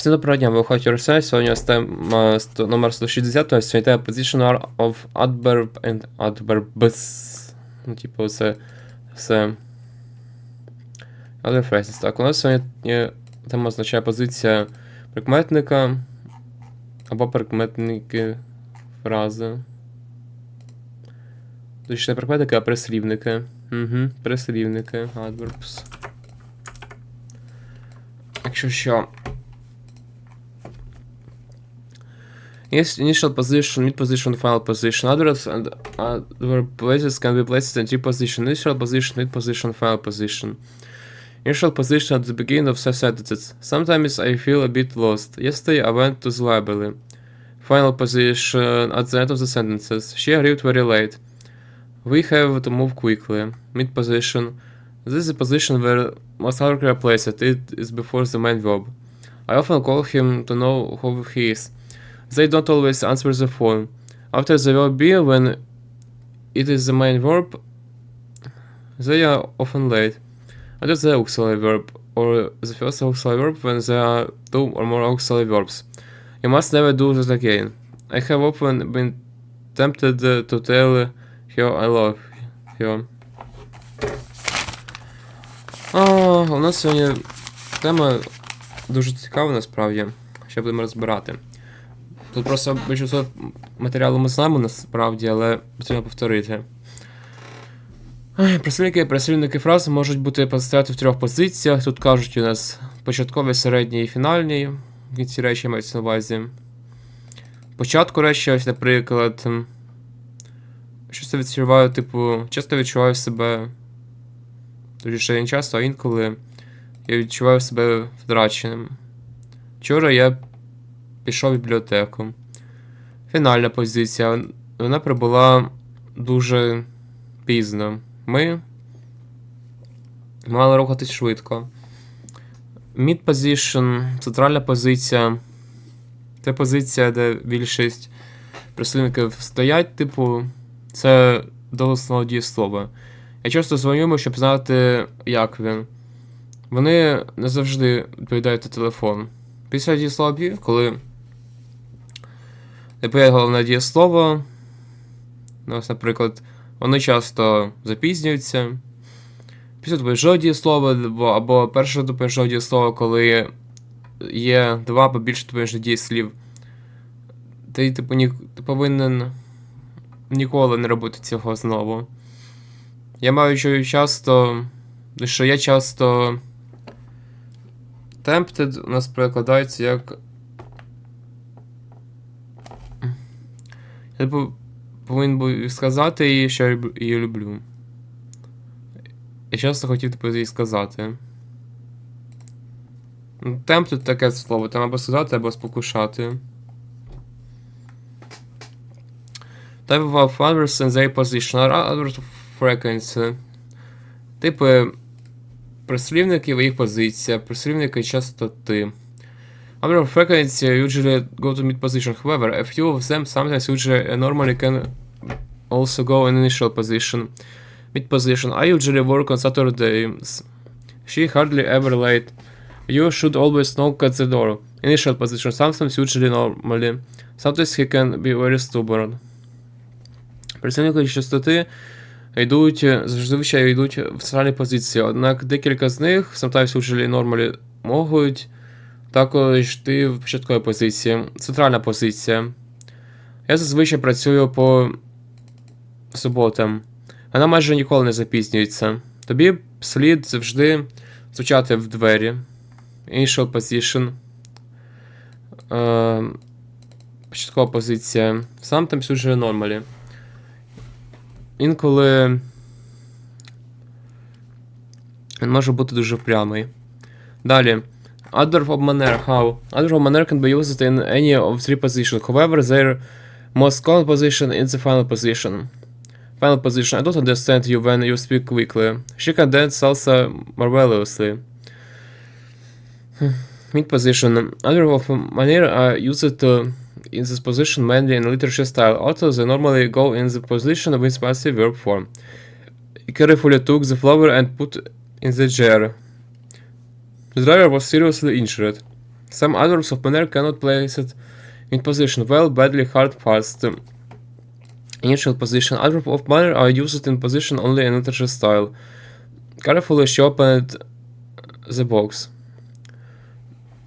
Всім доброго дня, ви виходите Росія. Сьогодні у нас тема номер 160, ось сьогодні тема Position of adverb and adverbs. Ну, типу, це все. Other phrases. Так, у нас сьогодні тема означає позиція прикметника або прикметники фрази. Точніше, не прикметники, а прислівники. Угу, прислівники, adverbs. Якщо що. Initial position, mid position, final position. Adverbs and uh, other places can be placed in T position. Initial position, mid position, final position. Initial position at the beginning of some sentences. Sometimes I feel a bit lost. Yesterday I went to the library. Final position at the end of the sentences. She arrived very late. We have to move quickly. Mid position. This is the position where most hierarchy placed. It is before the main verb. I often call him to know who he is. They don't always answer the phone. After the verb be, when it is the main verb, they are often late. After the auxiliary verb, or the first auxiliary verb when there are two or more auxiliary verbs. You must never do that again. I have often been tempted uh, to tell her I love her. А, у нас сьогодні тема дуже цікава насправді. Ще будемо розбирати. Тут просто більшість матеріалу ми знаємо насправді, але потрібно повторити. Прислівники і прислівники фрази можуть бути поставити в трьох позиціях. Тут кажуть у нас початковий, середній і фінальний. В кінці речі мається на увазі. Початку речі, ось, наприклад. я відчуваю, типу, часто відчуваю себе. Точніше, не часто, а інколи я відчуваю себе втраченим. Вчора я пішов в бібліотеку. Фінальна позиція. Вона прибула дуже пізно. Ми мали рухатись швидко. Mid position, центральна позиція. Це позиція, де більшість прислівників стоять, типу, це доголосного дієслова. Я часто дзвоню щоб знати, як він. Вони не завжди відповідають на телефон. Після дієслова коли відповідає головне дієслово, ну, ось, наприклад, вони часто запізнюються. Після допоміжного дієслова, або, перше допоміжного дієслова, коли є два або більше допоміжних дієслів. Ти, типу, ні, ти повинен ніколи не робити цього знову. Я маю що часто. Що я часто. Tempted у нас перекладається як. Я повинен був сказати їй, що я її люблю. Я часто хотів типу, їй сказати. Ну, Tempted таке слово, там або сказати, або спокушати. Type of adverbs and their position are adverbs of frequency. Типи прислівників і їх позиція, прислівники частоти. Adverb of frequency usually go to mid position. However, a few of them sometimes usually uh, normally can also go in initial position. Mid position. I usually work on Saturdays. She hardly ever late. You should always knock at the door. Initial position. Sometimes usually normally. Sometimes he can be very stubborn. Працівники частоти йдуть, зазвичай йдуть в центральні позиції, однак декілька з них, sometimes usually normally, можуть також йти в початковій позиції. Центральна позиція. Я зазвичай працюю по суботам. Вона майже ніколи не запізнюється. Тобі слід завжди звучати в двері. Initial position. Е, початкова позиція. Sometimes usually normally. Інколи він може бути дуже прямий. Далі. Adverb of manner. How? Adverb of manner can be used in any of three positions. However, their most common position is the final position. Final position. I don't understand you when you speak quickly. She can dance salsa marvelously. Hmm. Mid position. Adverb of manner are used to in this position mainly in literature style. Also, they normally go in the position with passive verb form. He carefully took the flower and put in the jar. The driver was seriously injured. Some adverbs of manner cannot place it in position well, badly, hard, fast. Initial position. Adverb of manner are used in position only in integer style. Carefully she opened the box.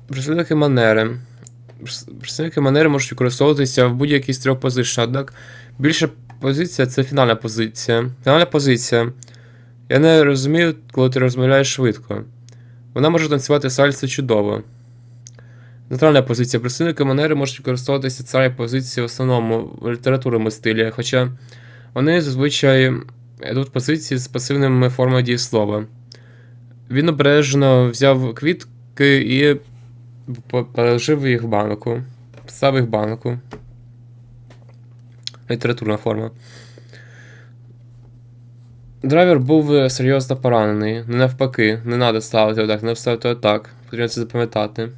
Прислівники манери. Прис- Прислівники манери можуть використовуватися в будь-якій з трьох позицій. Однак більша позиція це фінальна позиція. Фінальна позиція. Я не розумію, коли ти розмовляєш швидко. Вона може танцювати сальсу чудово. Нейтральна позиція. Представники манери можуть використовуватися царі позиції в основному в літературному стилі, хоча вони зазвичай йдуть позиції з пасивними формами дієслова. Він обережно взяв квітки і по- положив їх в банку. Поставив їх в банку. Літературна форма. Драйвер був е, серйозно поранений. Не навпаки, не треба ставити отак, не ставити отак. Потрібно це запам'ятати.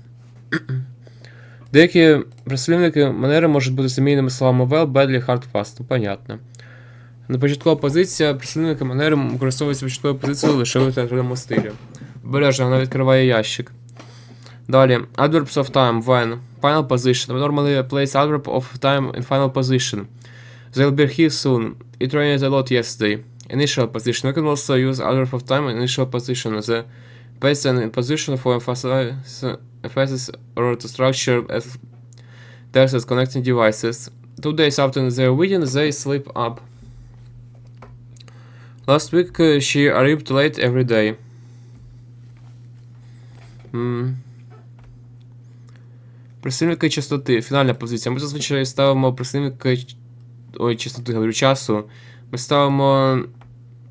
Деякі прислівники манери можуть бути заміненими словами well, badly, hard, fast. Ну, понятно. На початкова позиція прислівника манери використовується початковою позицією лише в літературному стилі. Обережно, вона відкриває ящик. Далі, adverbs of time, when, final position. We normally place adverb of time in final position. They'll be here soon. It rained a lot yesterday. Initial position. We can also use adverb of time in initial position. The present in position for emphasize, emphasis or to structure as text as connecting devices. Two days after their wedding, they sleep up. Last week uh, she arrived late every day. М. Прислівники частоти. Фінальна позиція. Ми зазвичай ставимо прислівники ч- ой, частоти, говорю, часу. Ми ставимо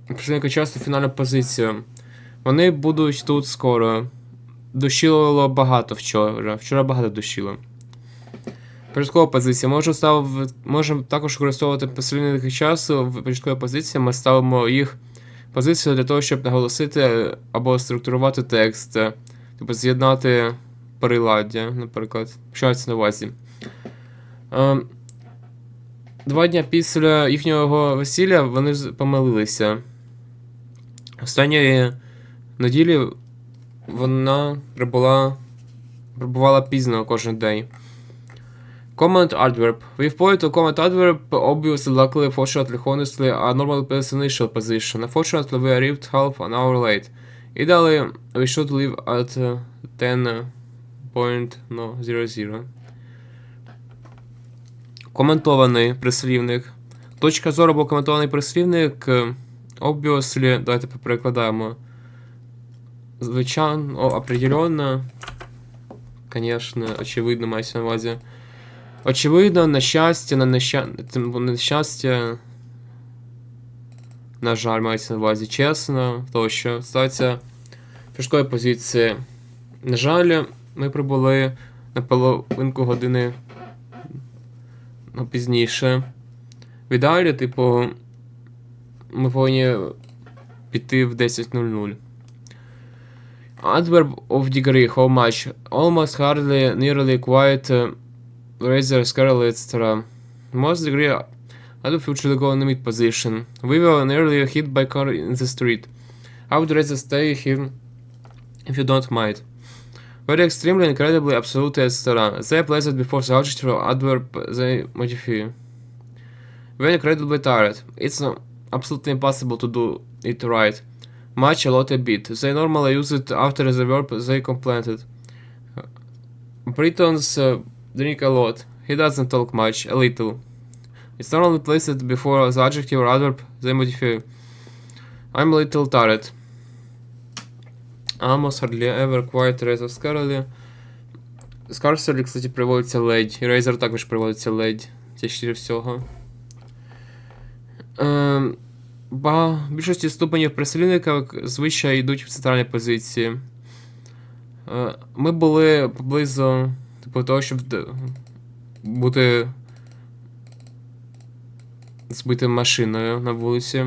прислівники часу фінальну позицію. Вони будуть тут скоро. Дощило багато вчора. Вчора багато дощило. Початкова позиція. Можу став... Можемо також використовувати прислівники часу в початковій позиції. Ми ставимо їх позицію для того, щоб наголосити або структурувати текст. Тобто з'єднати приладдя, наприклад. Що мається на увазі. Ем, Два дня після їхнього весілля вони помилилися. Останньої неділі вона прибула, прибувала пізно кожен день. Comment adverb. With point to comment adverb, obviously, luckily, fortunately, honestly, a normal place initial position. Unfortunately, we arrived half an hour late. Ideally, we should leave at uh, 10.00. Коментований прислівник. Точка зору або коментований прислівник. е, Obviously, давайте перекладаємо. Звичайно, определенно. Конечно, очевидно, мається на увазі. Очевидно, на щастя, на нещастя, на нещастя. На жаль, мається на увазі чесно, тощо. Ставиться тяжкої позиції. На жаль, ми прибули на половинку години пізніше. В ідеалі, типу, ми повинні піти в 10.00. Adverb of degree, how much? Almost, hardly, nearly, quite, uh, rather, etc. Most degree, adverb future go in the mid position. We were nearly hit by car in the street. I would rather stay here if you don't mind. Very extremely, incredibly, absolutely, etc. They place it before the adjective or adverb they modify. Very incredibly tired. It's uh, absolutely impossible to do it right. Much, a lot, a bit. They normally use it after the verb they completed. Britons uh, drink a lot. He doesn't talk much, a little. It's normally placed before the adjective or adverb they modify. I'm a little tired. Almost hardly ever quite rather scarcely. Scarcely, кстати, приводиться ледь. І Razer також приводиться ледь. Ще всього. Ем, ба, більшості ступенів прислівника звичай йдуть в центральній позиції. Е, ми були поблизу типу, того, щоб бути збитим машиною на вулиці.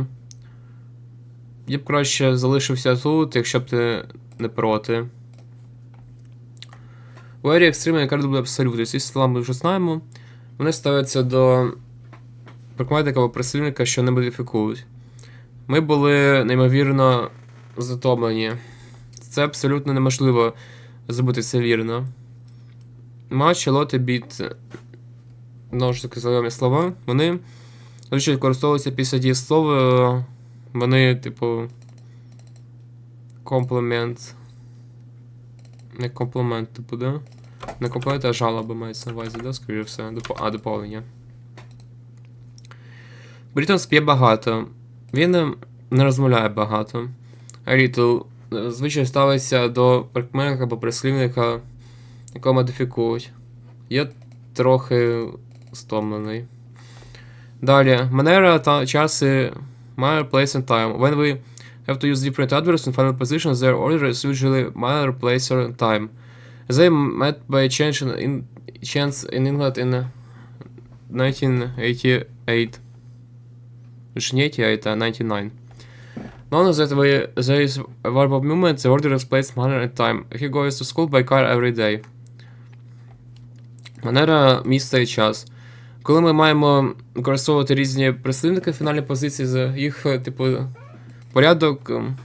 Я б краще залишився тут, якщо б ти не проти. Very Extreme Incredible Absolute. Ці слова ми вже знаємо. Вони ставляться до прикметника або прислівника, що не модифікують. Ми були неймовірно затомлені. Це абсолютно неможливо зробити це вірно. Матч, лоти, біт. Знову ж таки, знайомі слова. Вони зазвичай використовуються після дієслова. Вони, типу. Комплімент. Не комплімент, типу, да? Не комплімент, а жалоба мається на увазі, да? Скоріше все. Допо- А, доповнення. Брітон сп'є багато. Він е, не розмовляє багато. Рітл е, звичай ставиться до прикметника або прислівника, якого модифікують. Я трохи стомлений. Далі. Манера та часи manner, place and time. When we have to use different adverbs in final positions, their order is usually manner, place, or time. They met by chance in, in, chance in England in 1988. Точніше, не 88, а 99. None of that way there is a verb of movement, the order is place, manner, and time. He goes to school by car every day. Манера місце і час. Коли ми маємо використовувати різні прислівники в фінальній позиції, за їх, е, типу, порядок, ем,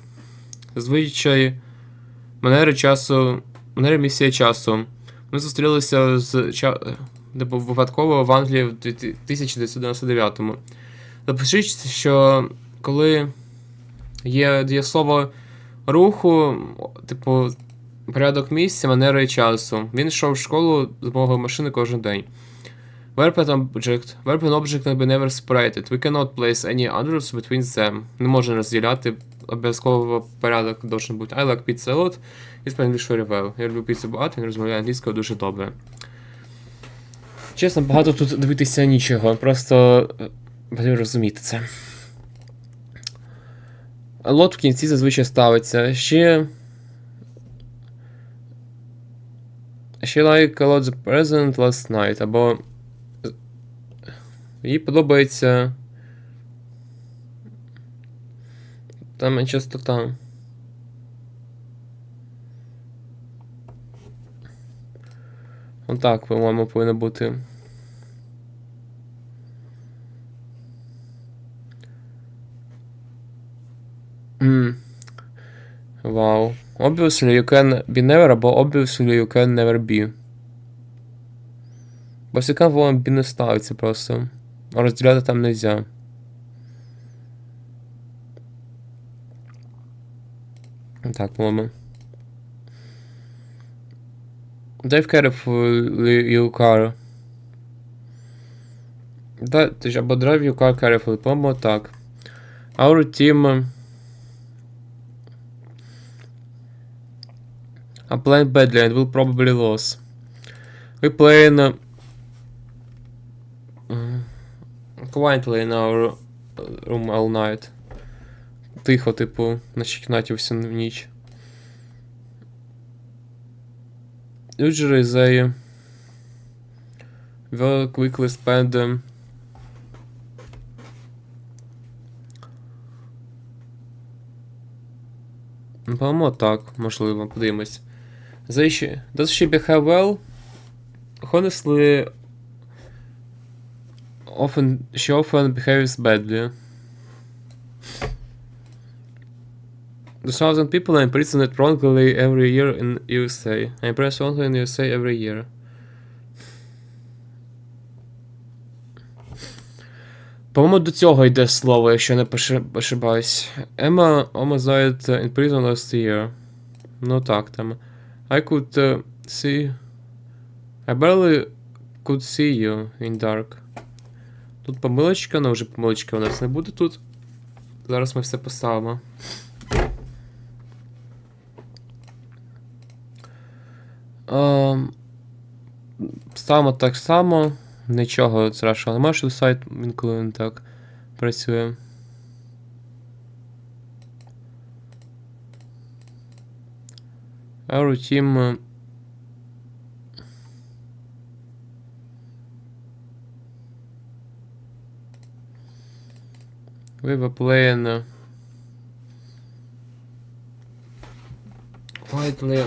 звичай, манери часу, манери місця і часу. Ми зустрілися з типу, випадково в Англії в 1999-му. Запишіть, що коли є дієслово руху, типу, порядок місця, манери часу. Він йшов в школу з мого машини кожен день. Verb object. Verb object can be never separated. We cannot place any others between them. Не можна розділяти. Обов'язково порядок должен бути. I like pizza a lot. It's my English very well. Я люблю піцу багато, він розмовляє англійською дуже добре. Чесно, багато тут дивитися нічого. Просто е, потрібно розуміти це. Лот в кінці зазвичай ставиться. Ще. She like a lot the present last night. Або. Їй подобається. Там частота. Отак, по-моєму, повинно бути. Mm. Wow. Obviously you can be never, або obviously you can never be. Босикам воно бі не ставиться просто. Розділяти там нельзя. Так, по-моєму. Drive carefully your car. Да, ти ж або drive your car carefully, по-моєму, так. Our team... are playing badly and will probably lose. We play in uh, mm, quietly in our room all night. Тихо, типу, в нашій кімнаті всю ніч. Usually they will quickly spend them. По-моєму, так, можливо, подивимось. Does she behave well? Honestly, often she often behaves badly. The thousand people are imprisoned wrongly every year in USA. I impress wrongly in USA every year. По-моєму, до цього йде слово, якщо не поши- ошибаюсь. Emma almost died uh, in prison last year. Ну так, там. I could uh, see. I barely could see you in dark. Тут помилочка, але вже помилочки у нас не буде тут. Зараз ми все поставимо. Ем, ставимо так само. Нічого страшного немає, що сайт інколи не так працює. Our team. Uh, We were playing uh, quietly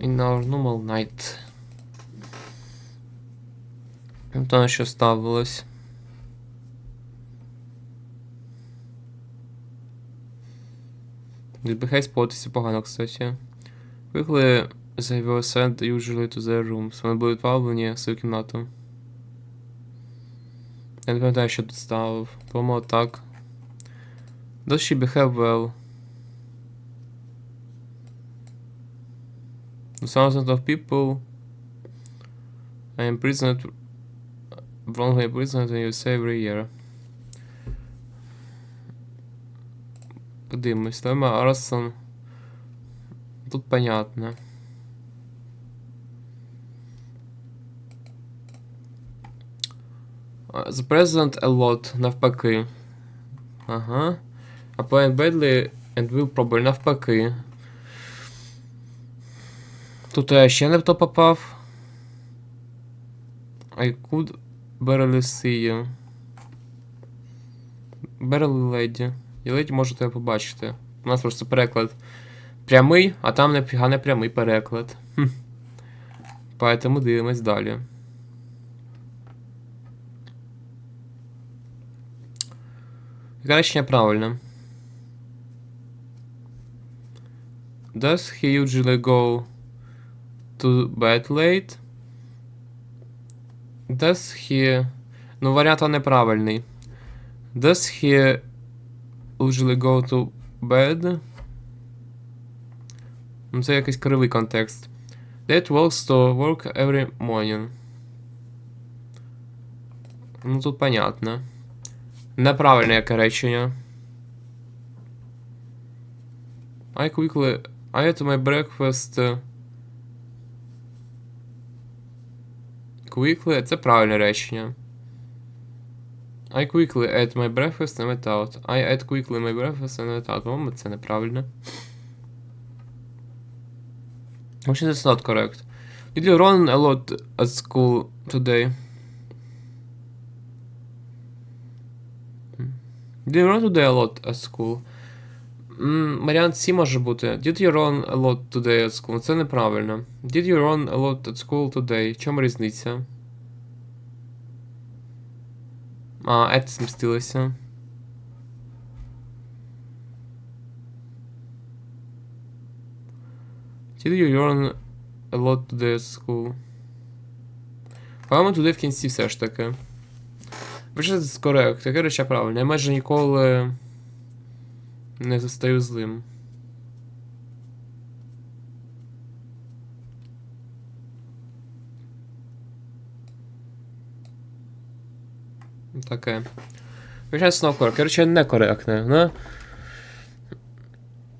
in our normal night. Там що ставилось. Відбігай спотися погано, кстати. Quickly They were sent usually to their rooms. Вони були відправлені в свою кімнату. Я не пам'ятаю, що тут ставив. По-моєму, так. Does she behave well? Thousands of people are imprisoned wrongly imprisoned in USA every year. Подивимось, Лема Арсон. Тут понятно. The president a lot, навпаки. Ага. А Plan badly and will probably навпаки. Тут я ще не в то попав. I could barely see you. Barely lady. І леді можете побачити. У нас просто переклад прямий, а там нафіга не прямий переклад. Поэтому дивимось далі. Речення правильне? Does he usually go to bed late? Does he... Ну, варіант неправильний. Does he usually go to bed? Ну, це якийсь кривий контекст. That walks to work every morning. Ну, тут понятно. Неправильне яке речення. I quickly... I ate my breakfast... uh, Quickly, це правильне речення. I quickly ate my breakfast and went out. I ate quickly my breakfast and went out. По-моєму, це неправильно. Actually, that's not correct. Did you run a lot at school today? Did you run today a lot at school? М, Варіант C може бути. Did you run a lot today at school? Це неправильно. Did you run a lot at school today? Чому різниця? А, at змістилося. Did you run a lot today at school? По-моєму, туди в кінці все ж таки. Вище це корект, таке реча правильно. Я майже ніколи не застаю злим. Таке. Знову корект. Коротше, некоректне, не?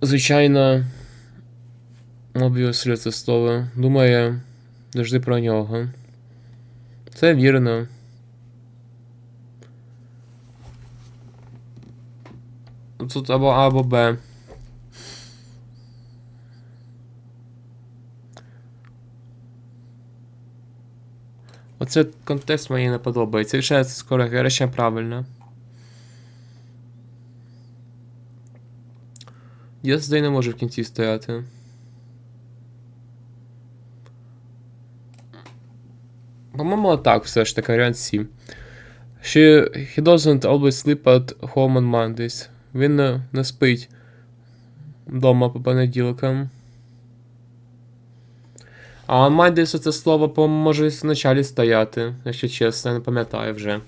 Звичайно. Обвіслю це слово. Думає завжди про нього. Це вірно. Тут або А, або Б. Оце контекст мені не подобається. Ще це скоро речення правильно. Я здей не можу в кінці стояти. По-моєму, так все ж таки, варіант 7. She, he doesn't always sleep at home on Mondays. Він не, не спить вдома по понеділкам. А on Mondays це слово, по-моєму, може в началі стояти, якщо чесно, не пам'ятаю вже.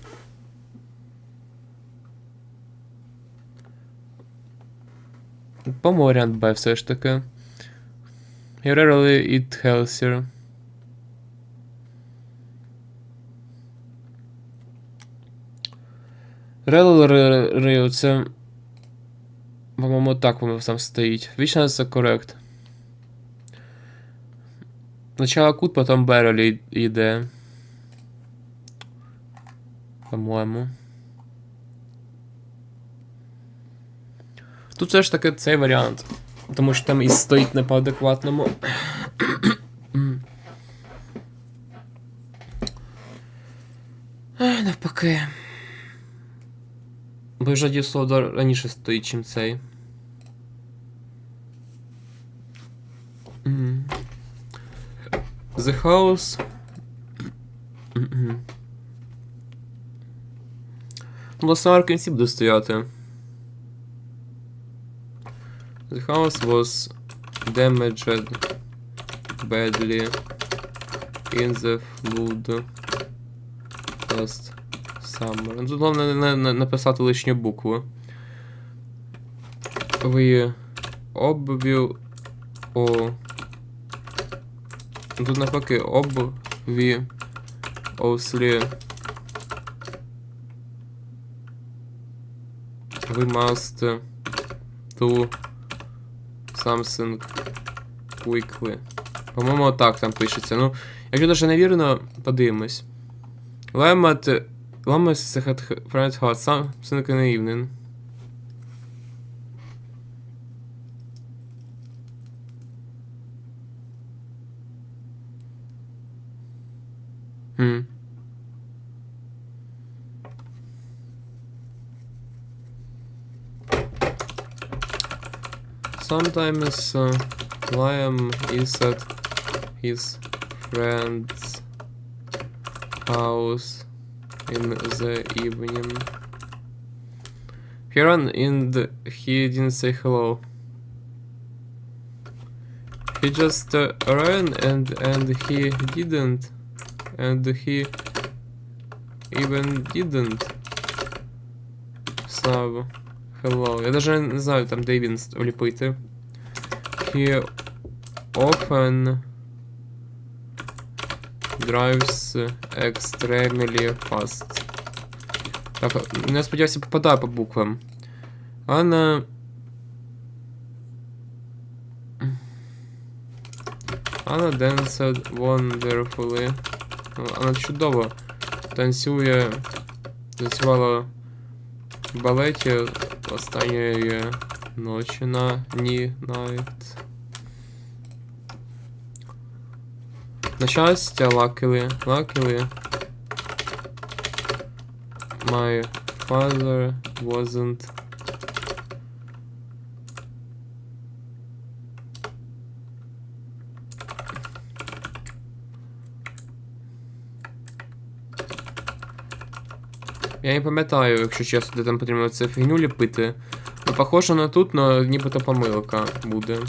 По-моєму, варіант Б все ж таки. You rarely eat healthier. Релери це. По-моєму, так воно там стоїть. Вічно це корект. Спочатку кут, потім Берелі йде. По-моєму. Тут все ж таки цей варіант. Тому що там і стоїть не по-адекватному. Навпаки. Бо ж дієслово раніше стоїть, чим цей. The house. Ну, власне, кінці буде стояти. The house was damaged badly in the flood last summer. Тут головне не, не написати лишню букву. We обвів о. Тут навпаки об ві ослі. We must do something quickly. По-моєму, так там пишеться. Ну, якщо даже невірно, подивимось. Lemmet Lemmet had friend had something in the evening. Hmm. Sometimes uh, Liam is at his friend's house in the evening. He ran in the, he didn't say hello. He just uh, ran and and he didn't and he even didn't say hello. Я даже не знаю там де він вліпити. He often drives extremely fast. Так, ну, я сподіваюся, попадаю по буквам. Анна. Анна danced wonderfully. Ну, Вона чудово танцює. Танцювала в балеті останньої ночі на ні навіть. На щастя, luckily, luckily, my father wasn't Я не пам'ятаю, якщо чесно, де там потрібно це фігню ліпити. Ну, похоже на тут, но нібито помилка буде.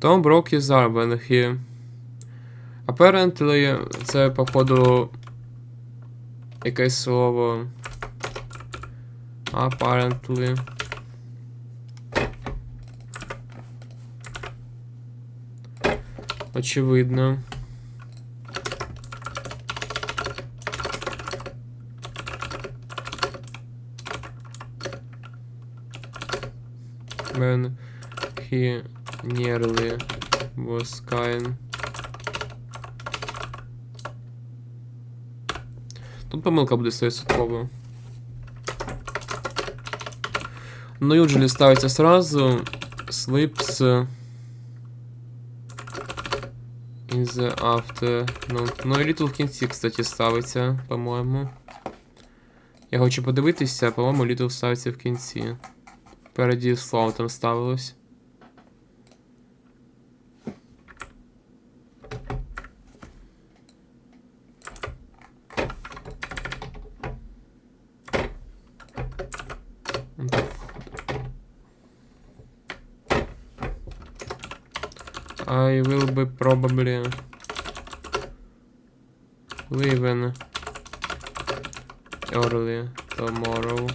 Tom broke his arm when he... Apparently, це, походу, якесь слово. Apparently. Очевидно. When he nearly was kind. Тут помилка буде 100%. Ну, usually ставиться сразу. Slips in the afternoon. Ну, і little в кінці, кстати, ставиться, по-моєму. Я хочу подивитися, по-моєму, little ставиться в кінці. Переді там ставилось. I will be probably leaving early tomorrow.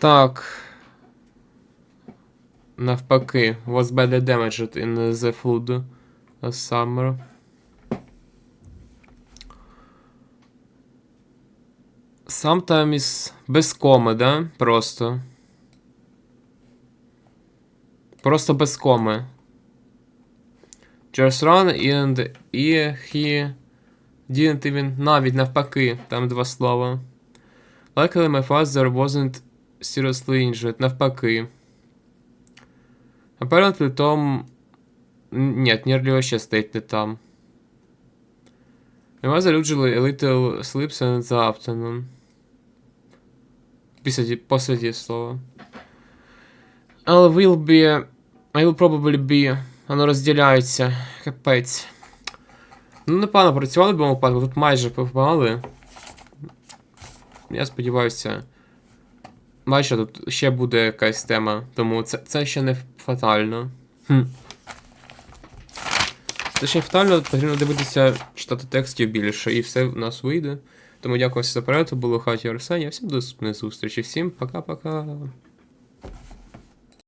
Так. Навпаки, was badly damaged in the flood last summer. Sometimes без коми, да? Просто. Просто без коми. Just run and і he didn't even навіть навпаки, там два слова. Luckily my father wasn't seriously injured, навпаки. Apparently Tom... Нет, nearly вообще стоит не там. My mother usually a little sleeps in the afternoon. Після, після дії слова. I will be... I will probably be... Воно розділяється. Капець. Ну, непогано працювали в моєму випадку, тут майже попали. Я сподіваюся. Бачите, тут ще буде якась тема, тому це, це ще не фатально. Хм. Точніше, фатально потрібно дивитися, читати текстів більше, і все в нас вийде. Тому дякую всім за перегляд, було хаті Арсенія. Всім до зустрічі. Всім пока-пока.